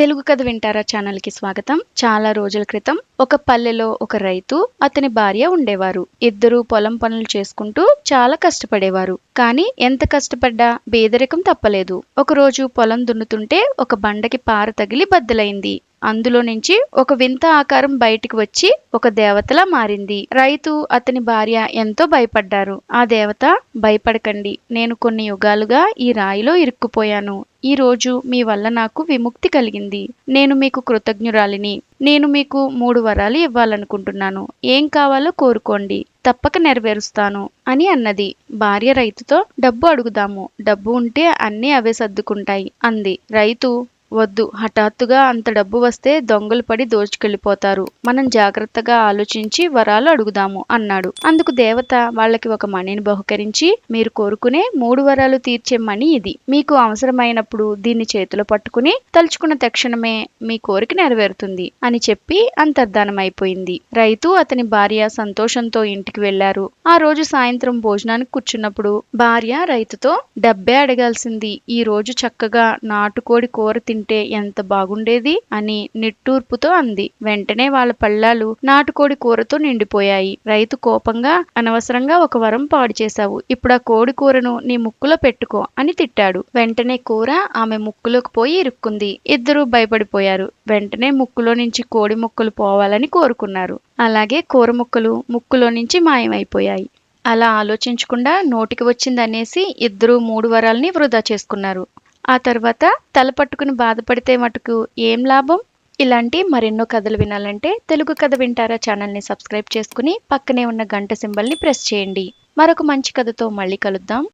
తెలుగు కథ వింటారా ఛానల్కి స్వాగతం. చాలా రోజుల క్రితం ఒక పల్లెలో ఒక రైతు అతని భార్య ఉండేవారు. ఇద్దరూ పొలం పనులు చేసుకుంటూ చాలా కష్టపడేవారు. కానీ ఎంత కష్టపడ్డా పేదరికం తప్పలేదు. ఒకరోజు పొలం దున్నుతుంటే ఒక బండకి పార తగిలి బద్దలైంది. అందులో నుంచి ఒక వింత ఆకారం బయటికి వచ్చి ఒక దేవతలా మారింది. రైతు అతని భార్య ఎంతో భయపడ్డారు. ఆ దేవత భయపడకండి నేను కొన్ని యుగాలుగా ఈ రాయిలో ఇరుక్కుపోయాను. ఈ రోజు మీ వల్ల నాకు విముక్తి కలిగింది. నేను మీకు కృతజ్ఞురాలిని. నేను మీకు మూడు వరాలు ఇవ్వాలనుకుంటున్నాను. ఏం కావాలో కోరుకోండి. తప్పక నెరవేరుస్తాను అని అన్నది. భార్య రైతుతో డబ్బు అడుగుదాము. డబ్బు ఉంటే అన్నీ అవే సర్దుకుంటాయి అంది. రైతు వద్దు. హఠాత్తుగా అంత డబ్బు వస్తే దొంగలు పడి దోచుకెళ్ళిపోతారు మనం జాగ్రత్తగా ఆలోచించి వరాలు అడుగుదాము అన్నాడు. అందుకు దేవత వాళ్ళకి ఒక మణిని బహుకరించి మీరు కోరుకునే మూడు వరాలు తీర్చే మణి ఇది. మీకు అవసరమైనప్పుడు దీన్ని చేతిలో పట్టుకుని తలుచుకున్న తక్షణమే మీ కోరిక నెరవేరుతుంది అని చెప్పి అంతర్ధానమైపోయింది. రైతు అతని భార్య సంతోషంతో ఇంటికి వెళ్ళారు ఆ రోజు సాయంత్రం భోజనానికి కూర్చున్నప్పుడు భార్య రైతుతో డబ్బే అడగాల్సింది. ఈ రోజు చక్కగా నాటుకోడి కూర ఉంటే ఎంత బాగుండేది అని నిట్టూర్పుతో అంది. వెంటనే వాళ్ళ పళ్ళాలు నాటుకోడి కూరతో నిండిపోయాయి. రైతు కోపంగా అనవసరంగా ఒక వరం పాడు చేశావు. ఇప్పుడు ఆ కోడి కూరను నీ ముక్కులో పెట్టుకో అని తిట్టాడు. వెంటనే కూర ఆమె ముక్కులోకి పోయి ఇరుక్కుంది. ఇద్దరూ భయపడిపోయారు. వెంటనే ముక్కులో నుంచి కోడి ముక్కలు పోవాలని కోరుకున్నారు. అలాగే కూర ముక్కలు ముక్కులో నుంచి మాయమైపోయాయి. అలా ఆలోచించకుండా నోటికి వచ్చిందనేసి ఇద్దరూ మూడు వరాల్ని వృధా చేసుకున్నారు. ఆ తర్వాత తల పట్టుకుని బాధపడితే మటుకు ఏం లాభం? ఇలాంటి మరెన్నో కథలు వినాలంటే తెలుగు కథ వింటారా ఛానల్ని సబ్స్క్రైబ్ చేసుకుని పక్కనే ఉన్న గంట సింబల్ని ప్రెస్ చేయండి. మరొక మంచి కథతో మళ్ళీ కలుద్దాం.